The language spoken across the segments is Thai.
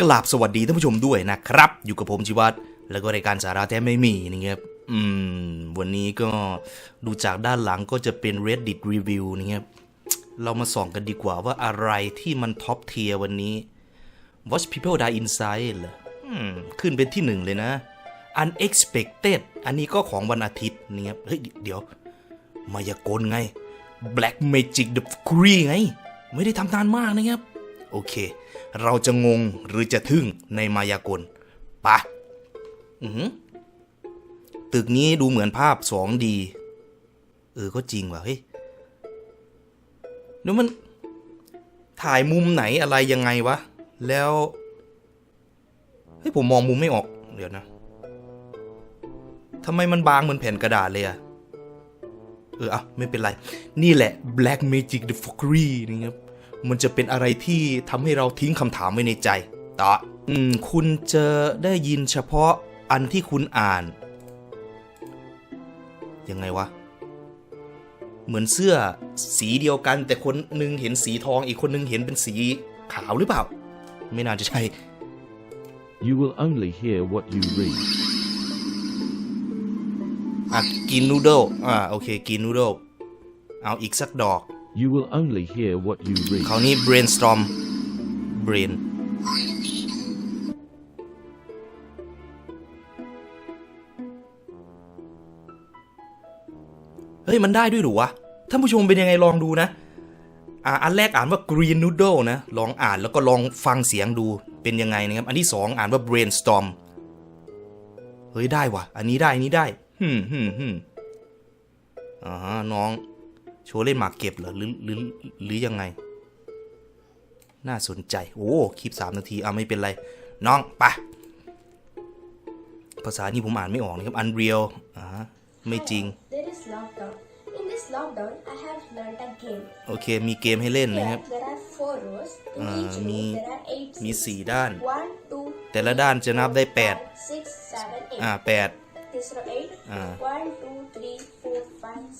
กราบสวัสดีท่านผู้ชมด้วยนะครับ อยู่กับผมชิวัตรแล้วก็รายการสาระแท้ไม่มีนะครับอืมวันนี้ก็ดูจากด้านหลังก็จะเป็น Reddit Review นะครับเรามาส่องกันดีกว่าว่าอะไรที่มันท็อปเทียวันนี้ Watch People Die Inside เหรอขึ้นเป็นที่หนึ่งเลยนะ Unexpected อันนี้ก็ของวันอาทิตย์นะครับเฮ้ยเดี๋ยว มายากลไง Black Magic the Fury ไง ไม่ได้ทำนานมากนะครับ โอเค เราจะงงหรือจะทึ่งในมายากลปะอือตึกนี้ดูเหมือนภาพ 2D เออ ก็จริงว่ะเฮ้ยเดี๋ยวมันถ่ายมุมไหนอะไรยังไงวะ แล้วเฮ้ยผมมองมุมไม่ออก เดี๋ยวนะทำไมมันบางเหมือนแผ่นกระดาษเลยอะเอออะไม่เป็นไร นี่แหละ Black Magic the Fuckery นะครับ มันจะเป็นอะไรที่ทำให้เราทิ้งคำถามไว้ในใจต่ออืม คุณจะได้ยินเฉพาะอันที่คุณอ่าน ยังไงวะ เหมือนเสื้อสีเดียวกัน แต่คนหนึงเห็นสีทองอีกคนหนึงเห็นเป็นสีขาวหรือเปล่า ไม่น่าจะใช่ You will only hear what you read. อะกินนูโดลอ่าโอเค กินนูโดลเอาอีกสักดอก You will only hear what you read. คราวนี้ brainstorm brain เฮ้ย มันได้ด้วยเหรือวะ ท่านผู้ชมเป็นยังไงลองดูนะ อ่า อันแรกอ่านว่า green noodle นะ ลองอ่านแล้วก็ลองฟังเสียงดู เป็นยังไงนะครับ อันที่สองอ่านว่า brainstorm เฮ้ย ได้วะอันนี้ได้ อันนี้ได้ ฮึมฮึมฮึมอ่า น้อง โชว์เล่นหมากเก็บเหรอหรือหรือหรือยังไง น่าสนใจ โอ้ คลิปสามนาทีเอาไม่เป็นไร น้องไปะภาษานี้ผมอ่านไม่ออกนะครับ Unreal อ่าไม่จริง There is lockdown. In this lockdown, I have learned a game. โอเค มีเกมให้เล่นนะค Here, รับ there are four rows. In Ah, each row, mi- there are eight มี seats. สี่ด้าน One, two, แต่ละด้านจะนับได้ five, six, seven, eight. 8อ่า8 This row eight. Ah.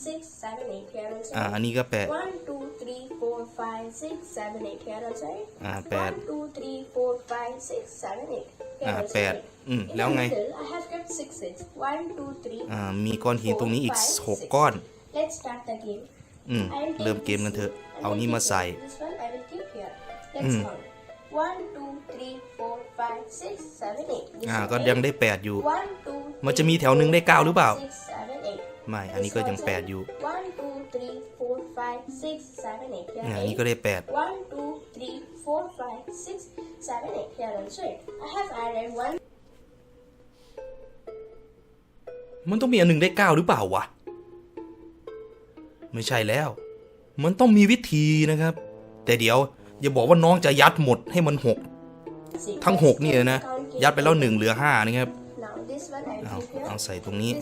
Six, seven, eight. Here also. อ่าอันนี้ก็8 One, two, three, four, five, six, seven, eight. Here also. eight. Ah, bad. One, two, three, four, five, six, seven, eight. Here อ่า also 8 eight. อืม In แล้ว the ไง middle, I have kept six seats. One, two, three. อ่า มีก้อนหินตรงนี้อีก four, five, 6 six. ก้อน Let's start the game. อืม I will take เริ่มเกมกันเถอะ this seat. เอา I will นี่มา keep ใส่ here. This one I will keep here. Let's count. One, two, three, four, five, six, seven, eight. This อ่า one ก็ eight. ยังได้8อยู่ One, two, มันจะมี three, แถวหนึ่งได้ four, เก้าหรือเปล่า five, six, seven, eight. ไม่ อันนี้ก็ยัง This 8 one อยู่ One, two, three, four, five, six, seven, eight. Here อ่าอันนี้ eight. ก็ได้ One, two, three, four, five, six, seven, eight. Here also eight. I have added one 8มันต้องมีอันหนึงได้9หรือเปล่าวะ ไม่ใช่แล้ว มันต้องมีวิธีนะครับ แต่เดี๋ยวอย่าบอกว่าน้องจะยัดหมดให้มัน6 seat. ทั้ง Let's 6นี่เลยนะ count game. ยัดไปแล้ว1เหลือ5นะครับ Now this one I เอา will keep เอา here. ใส่ตรงนี้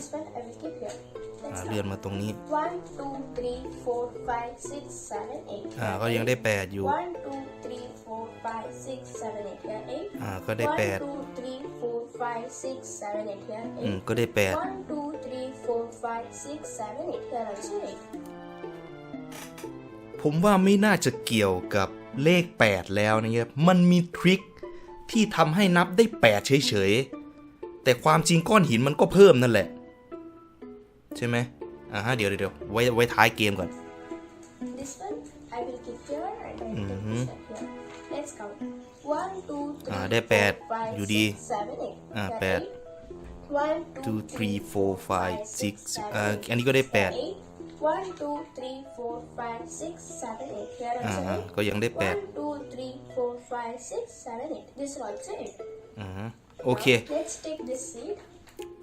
า Let's เลื่อนมาตรงนี้ One, two, three, four, five, six, seven, eight. อ่าก็ยังได้8อยู่ One, two, three, four, five, six, seven, eight. Here eight. อ่าก็ได้ One, 8 two, three, four, five, six, seven, eight. Here อืม eight. ก็ได้ One, two, three, four, five, six, seven, eight. Here also eight. 8ผมว่าไม่น่าจะเกี่ยวกับเลข 8 แล้วนะครับมันมีทริคที่ทำให้นับได้ 8 เฉยๆแต่ความจริงก้อนหินมันก็เพิ่มนั่นแหละ ใช่ไหมอ่าฮะเดี๋ยวเดี๋ยวเดี๋ยวไว้ไว้ท้ายเกมก่อน This one I will keep here and I will keep Mhm. this one here. Let's count. One, two, three, อ่าได้ four, แปด five, อยู่ดี six, seven, eight. อ่า Here แปด eight. One, two, two three four five six อ่าอันนี้ก็ได้8 eight. One, two, three, four, five, six, seven, eight. Here อ่า also ฮะ eight. ก็ยังได้ One, two, three, four, five, six, seven, eight. This is also eight. 8อ่าฮะโอเค Now, let's take this seed.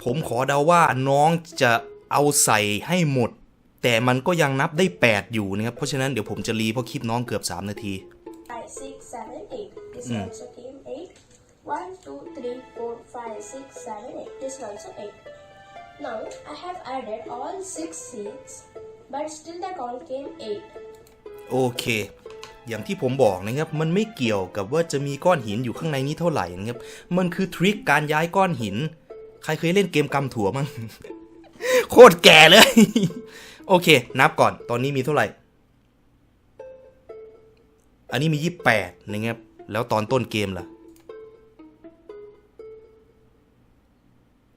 ผมขอเดาว่าน้องจะ เอาใส่ให้หมด แต่มันก็ยังนับได้ 8 อยู่นะครับ เพราะฉะนั้นเดี๋ยวผมจะรีเพราะคลิปน้องเกือบ 3 นาที Five, six, seven, eight. This Mm. also came eight. One, two, three, four, five, six, seven, eight. This also eight. Now I have added all six seeds, but still the count came eight. โอเค อย่างที่ผมบอกนะครับ มันไม่เกี่ยวกับว่าจะมีก้อนหินอยู่ข้างในนี้เท่าไหร่นะครับ มันคือทริคการย้ายก้อนหิน ใครเคยเล่นเกมกำถั่วมั้ง โคตรแก่เลย โอเค นับก่อน ตอนนี้มีเท่าไหร่ อันนี้มียี่แปดนะครับ แล้วตอนต้นเกมล่ะ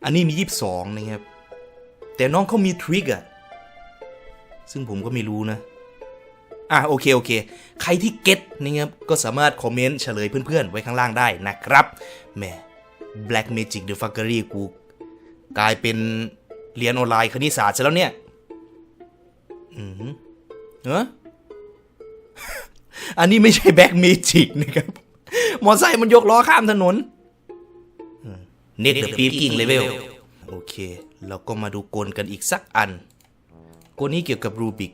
อันนี้มียี่สองนะครับ แต่น้องเขามีทริกอะซึ่งผมก็ไม่รู้นะ อะโอเคโอเค ใครที่เก็ตนะครับก็สามารถคอมเมนต์เฉลยเพื่อนๆ ไว้ข้างล่างได้นะครับแม่ Black Magic The Fuckery กูกลายเป็น เรียนออนไลน์คณิตศาสตร์ซะแล้วเนี่ย อืมเออ อันนี้ไม่ใช่ Black Magic นะครับ มอไซค์มันยกล้อข้ามถนนเน็ตเดอะปีกิ้งเลเวลโอเค เราก็มาดูกลกันอีกสักอันกลนี้เกี่ยวกับรูบิก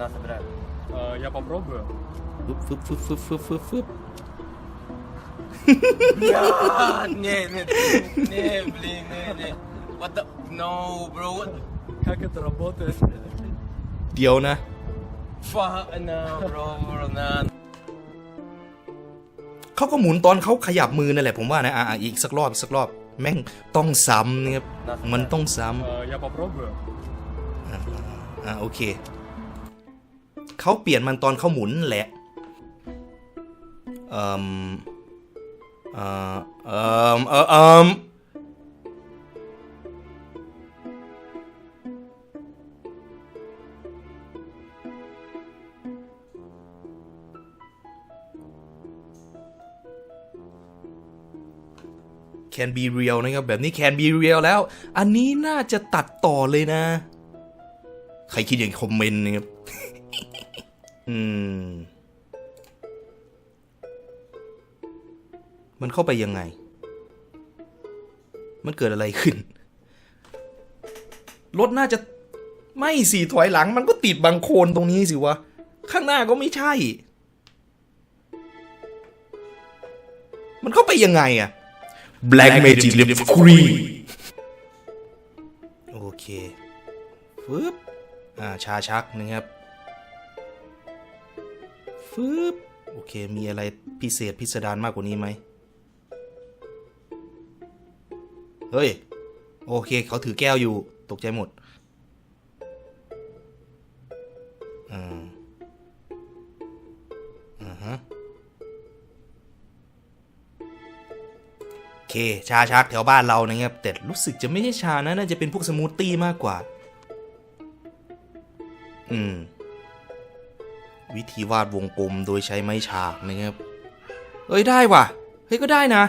Нас собирают. Э, Я попробую. ฟึบฟึบฟึบฟึบฟึบฟึบฟึบ А, Не, не, не, блин, не, не. What the? No, bro. What the Как это работает? เดี๋ยวนะ fuck? No, bro, bro, nah. เขาก็หมุนตอนเขาขยับมือนั่นแหละผมว่านะอ่ะอ่ะอีกสักรอบอีกสักรอบ แม่งต้องซ้ำนะครับมันต้องซ้ Э, Я попробую. ำอ่ะโอเค เขาเปลี่ยนมันตอนเขาหมุนแหละเอ่มเอ่อเอ่มเอ่อเอ่ม can be real นะครับ แบบนี้ can be real แล้ว อันนี้น่าจะตัดต่อเลยนะ ใครคิดอย่างคอมเมนต์นะครับ อืม มันเข้าไปยังไง มันเกิดอะไรขึ้น รถน่าจะไม่สี่ถอยหลัง มันก็ติดบังโคนตรงนี้สิวะ ข้างหน้าก็ไม่ใช่ มันเข้าไปยังไงอะ Black Magic Lip Free โอเคฟึบอ่าชาชักนะครับฟึบโอเค มีอะไรพิเศษพิสดารมากกว่านี้ไหม เฮ้ย โอเค เขาถือแก้วอยู่ ตกใจหมด เค ชาชักแถวบ้านเรานะครับแต่รู้สึกจะไม่ใช่ชานะน่าจะเป็นพวกสมูทตี้มากกว่า อืม วิธีวาดวงกลมโดยใช้ไม้ฉากนะครับ เอ้ยได้ว่ะ เฮ้ยก็ได้นะ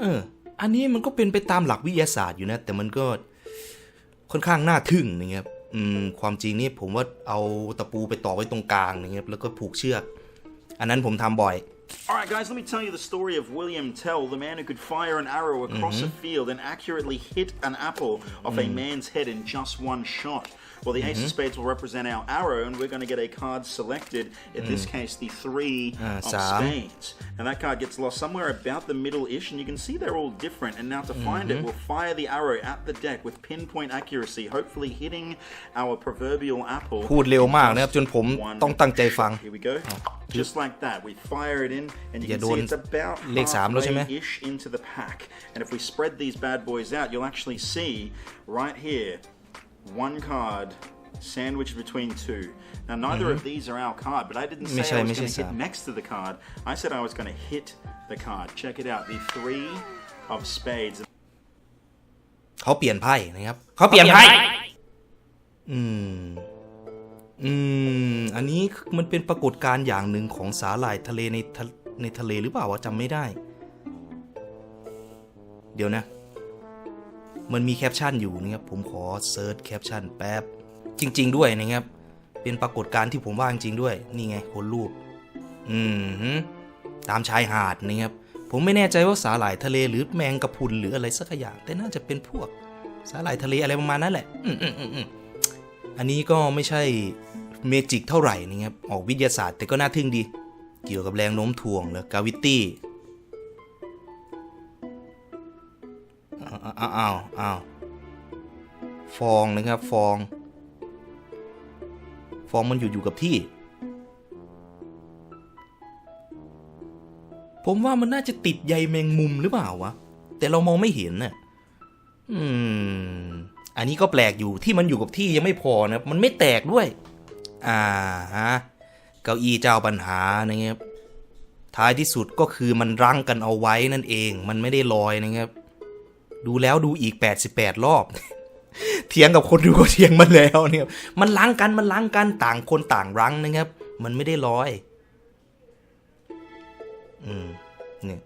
เออ อันนี้มันก็เป็นไปตามหลักวิทยาศาสตร์อยู่นะ แต่มันก็ค่อนข้างน่าทึ่งนะครับอืมความจริงนี่ผมว่าเอาตะปูไปต่อไว้ตรงกลางนะครับแล้วก็ผูกเชือก อันนั้นผมทำบ่อย Alright, guys, let me tell you the story of William Tell, the man who could fire an arrow across a field and accurately hit an apple off a man's head in just one shot. Well, the Ace of Spades will represent our arrow, and we're going to get a card selected. In this case, the three Ah, of Sam. spades. And that card gets lost somewhere about the middle ish, and you can see they're all different. And now to find it, we'll fire the arrow at the deck with pinpoint accuracy, hopefully hitting our proverbial apple. พูดเร็ว in มากนะครับ just จนผม one ต้องตั้งใจฟัง Here we go. Just like that. We fire it in, and you อย่า can โดน see it's about เลขสามแล้วใช่ไหม halfway-ish into the pack. And if we spread these bad boys out, you'll actually see right here one card sandwiched between two. Now, neither of these are our card, but I didn't say ไม่ใช่ I was ไม่ going ใช่ to hit สาม next to the card. I said I was going to hit the card. Check it out. The three of spades. เขาเปลี่ยนไพ่นะครับ เขาเปลี่ยนไพ่ อืม อืม อันนี้มันเป็นปรากฏการณ์อย่างหนึ่งของสาหร่ายทะเลในทะในทะเลหรือเปล่าวะจำไม่ได้ เดี๋ยวนะ มันมีแคปชั่นอยู่นะครับ ผมขอเซิร์ชแคปชั่นแป๊บ จริง ๆ ด้วยนะครับ เป็นปรากฏการณ์ที่ผมว่าจริงๆด้วย นี่ไงคนรูป อืมตามชายหาดนะครับ ผมไม่แน่ใจว่าสาหร่ายทะเลหรือแมงกะพรุนหรืออะไรสักอย่าง แต่น่าจะเป็นพวก สาหร่ายทะเลอะไรประมาณนั้นแหละ อืมอืมอืม อันนี้ก็ไม่ใช่เมจิกเท่าไหร่นะครับ ออกวิทยาศาสตร์แต่ก็น่าทึ่งดี เกี่ยวกับแรงโน้มถ่วงและกาวิตี้อ้าวอ้าวอ้าวฟองนะครับฟอง ฟองมันอยู่อยู่กับที่ ผมว่ามันน่าจะติดใยแมงมุมหรือเปล่าวะ แต่เรามองไม่เห็นน่ะ อืม อันนี้ก็แปลกอยู่ที่มันอยู่กับที่ยังไม่พอนะมันไม่แตกด้วย อ่าฮะเก้าอี้เจ้าปัญหานะครับท้ายที่สุดก็คือมันรั้งกันเอาไว้นั่นเอง มันไม่ได้ลอยนะครับ ดูแล้วดูอีก 88 รอบ เถียงกับคนดูก็เถียงมาแล้วเนี่ยมันล้างกันมันล้างกันต่างคนต่างรั้งนะครับ มันไม่ได้ลอย อืมเนี่ย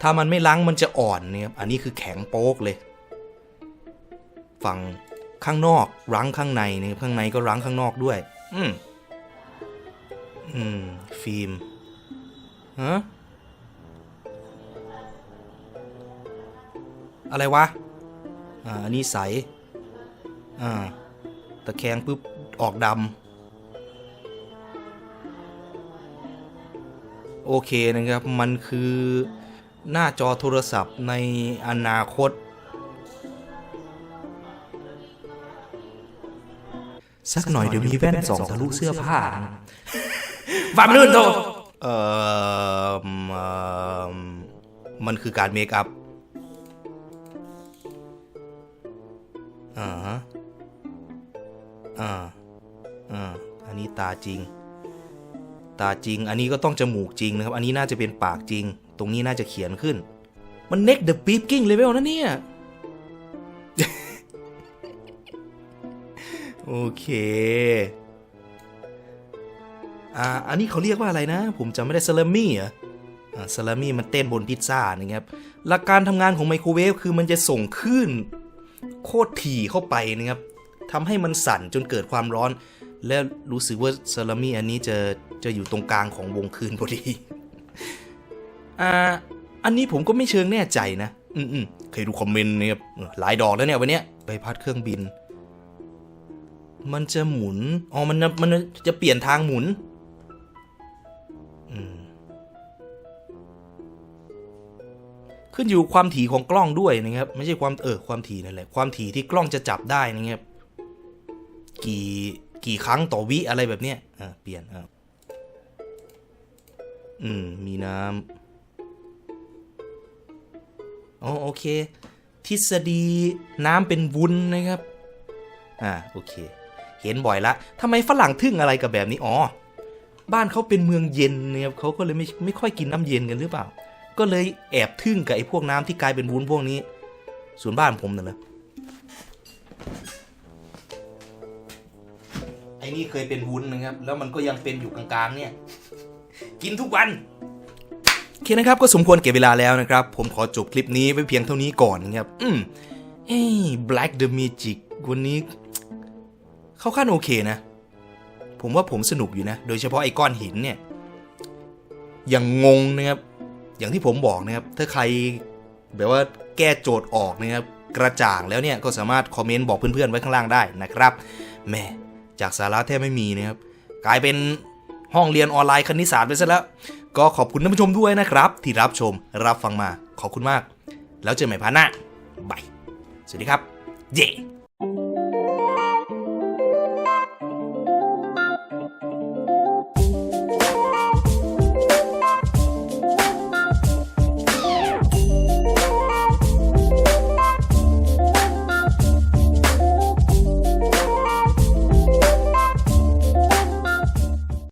ถ้ามันไม่ล้างมันจะอ่อนเนี่ยครับอันนี้คือแข็งโป๊กเลย ฝั่งข้างนอกรั้งข้างในเนี่ยข้างในก็รั้งข้างนอกด้วย อืมอืม ฟิล์มฮะอะไรวะ อ่า อันนี้ใส อ่า ตะแคงปุ๊บ ออกดำ โอเคนะครับ มันคือหน้าจอโทรศัพท์ในอนาคต สักหน่อยเดี๋ยวมีแว่นสองทะลุเสื้อผ้าฟาร์มลื่นโตเอ่อเอ่อมันคือการเมคอัพอ่าฮะอ่าอ่าอันนี้ตาจริง ตาจริง อันนี้ก็ต้องจมูกจริงนะครับ อันนี้น่าจะเป็นปากจริง ตรงนี้น่าจะเขียนขึ้น มันเน็กเดอะปี k กิ้งเลเวลนะเนี่ย โอเค อ่า อันนี้เขาเรียกว่าอะไรนะ ผมจำไม่ได้ซาลามี่เหรออ่าซาลามี่มันเต้นบนพิซซ่านะครับ หลักการทำงานของไมโครเวฟคือมันจะส่งคลื่นโคตรถี่เข้าไปนะครับทำให้มันสั่นจนเกิดความร้อน และรู้สึกว่าซาลามี่อันนี้จะจะอยู่ตรงกลางของวงคลื่นพอดี อ่า อันนี้ผมก็ไม่เชิงแน่ใจนะ อืมอืมเคยดูคอมเมนต์นะครับหลายดอกแล้วเนี่ยวันเนี้ยใบพัดเครื่องบิน มันจะหมุน อ๋อ มันมันจะเปลี่ยนทางหมุน ขึ้นอยู่ความถี่ของกล้องด้วยนะครับ ไม่ใช่ความเออความถี่นั่นแหละ ความถี่ที่กล้องจะจับได้นะครับ กี่กี่ครั้งต่อวิอะไรแบบเนี้ยอ่าเปลี่ยนอ่าอืม มีน้ำอ๋อโอเค ทฤษฎีน้ำเป็นวุ้นนะครับ อ่า โอเค เห็นบ่อยละทำไมฝรั่งทึ่งอะไรกับแบบนี้อ๋อบ้านเขาเป็นเมืองเย็นนะครับเขาก็เลยไม่ไม่ค่อยกินน้ำเย็นกันหรือเปล่า ก็เลยแอบทึ่งกับไอ้พวกน้ำที่กลายเป็นวุ้นพวกนี้ส่วนบ้านผมน่ะเหรอไอ้นี่เคยเป็นวุ้นนะครับ แล้วมันก็ยังเป็นอยู่กลางๆ เนี่ย กินทุกวันโอเคนะครับก็สมควรเก็บเวลาแล้วนะครับ ผมขอจบคลิปนี้ไว้เพียงเท่านี้ก่อนนะครับ อืมเอ้ย Black the Magic วันนี้ เข้าขั้นโอเคนะ ผมว่าผมสนุกอยู่นะ โดยเฉพาะไอ้ก้อนหินเนี่ยอยังงงนะครับ อย่างที่ผมบอกนะครับ ถ้าใครแบบว่าแก้โจทย์ออกนะครับ กระจ่างแล้วเนี่ยก็สามารถคอมเมนต์บอกเพื่อนๆไว้ข้างล่างได้นะครับแม่จากสาระแทบไม่มีนะครับ กลายเป็นห้องเรียนออนไลน์คณิตศาสตร์ไปซะแล้ว ก็ขอบคุณท่านผู้ชมด้วยนะครับ ที่รับชมรับฟังมาขอบคุณมาก แล้วเจอกันใหม่พาร์ทหน้าบายสวัสดีครับ เย่